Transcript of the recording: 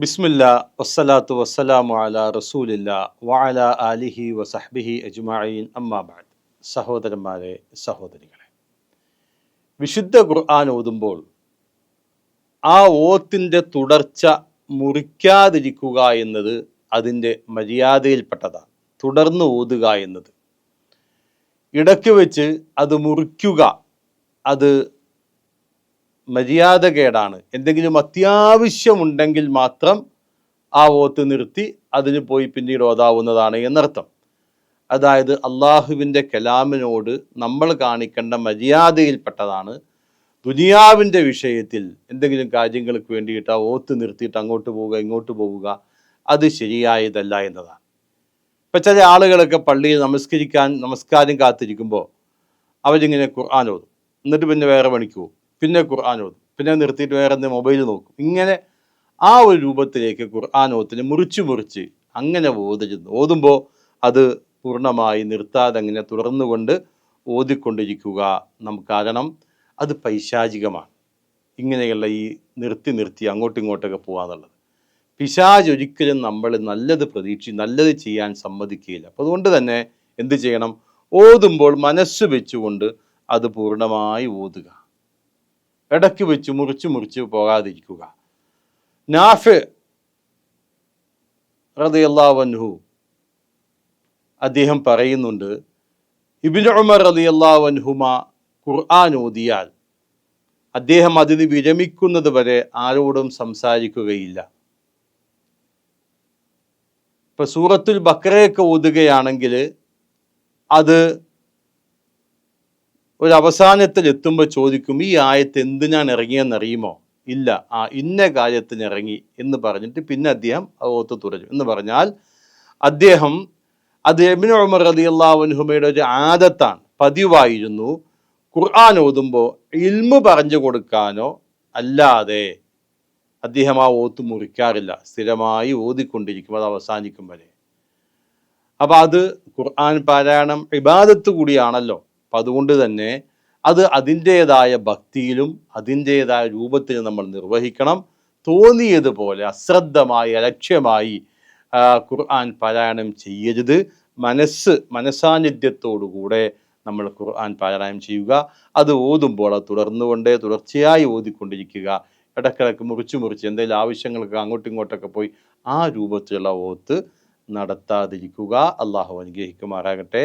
ബിസ്മില്ല വസ്സലാത്തു വസ്സലാമു അല റസൂലില്ല വഅല ആലിഹി വസഹ്ബിഹി അജ്മായിൻ അമ്മാബാദ് സഹോദരന്മാരെ സഹോദരികളെ വിശുദ്ധ ഖുർആൻ ഓതുമ്പോൾ ആ ഓത്തിന്റെ തുടർച്ച മുറിക്കാതിരിക്കുക എന്നത് അതിന്റെ മര്യാദയിൽപ്പെട്ടതാണ്. തുടർന്ന് ഓതുക എന്നത്. ഇടയ്ക്ക് വെച്ച് അത് മുറിക്കുക അത് മര്യാദകേടാണ് എന്തെങ്കിലും അത്യാവശ്യമുണ്ടെങ്കിൽ മാത്രം ആ ഓത്ത് നിർത്തി അതിന് പോയി പിന്നീട് ഓതാവുന്നതാണ് എന്നർത്ഥം. അതായത് അള്ളാഹുവിന്റെ കലാമിനോട് നമ്മൾ കാണിക്കേണ്ട മര്യാദയിൽപ്പെട്ടതാണ്. ദുനിയാവിന്റെ വിഷയത്തിൽ എന്തെങ്കിലും കാര്യങ്ങൾക്ക് വേണ്ടിയിട്ട് ആ ഓത്ത് നിർത്തിയിട്ട് അങ്ങോട്ട് പോവുക ഇങ്ങോട്ട് പോവുക അത് ശരിയായതല്ല എന്നതാണ്. ഇപ്പം ചില ആളുകളൊക്കെ പള്ളിയിൽ നമസ്കരിക്കാൻ നമസ്കാരം കാത്തിരിക്കുമ്പോൾ അവരിങ്ങനെ ഖുർആൻ എന്നിട്ട് പിന്നെ വേറെ പണിക്ക് പോകും. പിന്നെ ഖുർആൻ ഓതും. പിന്നെ നിർത്തിയിട്ട് വേറെ എന്തെങ്കിലും മൊബൈൽ നോക്കും. ഇങ്ങനെ ആ ഒരു രൂപത്തിലേക്ക് ഖുർആൻ ഓത്തിന് മുറിച്ച് മുറിച്ച് അങ്ങനെ ഓതിരുന്നു ഓതുമ്പോൾ അത് പൂർണമായി നിർത്താതെ അങ്ങനെ തുടർന്നുകൊണ്ട് ഓതിക്കൊണ്ടിരിക്കുക നമുക്ക് കാരണം അത് പൈശാചികമാണ്. ഇങ്ങനെയുള്ള ഈ നിർത്തി നിർത്തി അങ്ങോട്ടും ഇങ്ങോട്ടൊക്കെ പോകാന്നുള്ളത് പിശാജ് ഒരിക്കലും നമ്മൾ നല്ലത് പ്രതീക്ഷി നല്ലത് ചെയ്യാൻ സമ്മതിക്കുകയില്ല. അപ്പോൾ അതുകൊണ്ട് തന്നെ എന്ത് ചെയ്യണം? ഓതുമ്പോൾ മനസ്സ് വെച്ചുകൊണ്ട് അത് പൂർണമായി ഓതുക. ഇടയ്ക്ക് വെച്ച് മുറിച്ച് മുറിച്ച് പോകാതിരിക്കുക. നാഫ് റതിയല്ലാവൻഹു അദ്ദേഹം പറയുന്നുണ്ട് ഇബിൻ ഉമർ റതിയല്ലാവൻഹുമ ഖുർആൻ ഓതിയാൽ അദ്ദേഹം അതിന് വിരമിക്കുന്നത് വരെ ആരോടും സംസാരിക്കുകയില്ല. ഇപ്പൊ സൂറത്തുൽ ബക്കറയൊക്കെ ഓതുകയാണെങ്കിൽ അത് ഒരു അവസാനത്തിൽ എത്തുമ്പോൾ ചോദിക്കും ഈ ആയത്ത് എന്തിനാണ് ഇറങ്ങിയെന്നറിയുമോ? ഇല്ല. ആ ഇന്ന കാര്യത്തിന് ഇറങ്ങി എന്ന് പറഞ്ഞിട്ട് പിന്നെ അദ്ദേഹം ഓത്ത് തുടരും എന്ന് പറഞ്ഞാൽ അദ്ദേഹം അത് എബിൻ ഉമർ അലി അള്ളാഹുഹുമയുടെ ഒരു ആദത്താണ്. പതിവായിരുന്നു ഖുർആൻ ഓതുമ്പോൾ ഇൽമു പറഞ്ഞു കൊടുക്കാനോ അല്ലാതെ അദ്ദേഹം ആ ഓത്ത് മുറിക്കാറില്ല. സ്ഥിരമായി ഓതിക്കൊണ്ടിരിക്കും അത് അവസാനിക്കും വരെ. അപ്പം അത് ഖുർആൻ പാരായണം ഇബാദത്ത് കൂടിയാണല്ലോ. അപ്പം അതുകൊണ്ട് തന്നെ അത് അതിന്റേതായ ഭക്തിയിലും അതിന്റേതായ രൂപത്തിലും നമ്മൾ നിർവഹിക്കണം. തോന്നിയതുപോലെ അശ്രദ്ധമായി അലക്ഷ്യമായി ഖുർആൻ പാരായണം ചെയ്യരുത്. മനസ്സ് മനസാന്നിധ്യത്തോടുകൂടെ നമ്മൾ ഖുർആൻ പാരായണം ചെയ്യുക. അത് ഓതുമ്പോൾ അത് തുടർന്നുകൊണ്ടേ തുടർച്ചയായി ഓതിക്കൊണ്ടിരിക്കുക. ഇടക്കിടക്ക് മുറിച്ച് മുറിച്ച് എന്തെങ്കിലും ആവശ്യങ്ങൾക്ക് അങ്ങോട്ടും ഇങ്ങോട്ടൊക്കെ പോയി ആ രൂപത്തിലുള്ള ഓത്ത് നടത്താതിരിക്കുക. അള്ളാഹു അനുഗ്രഹിക്കുമാറാകട്ടെ.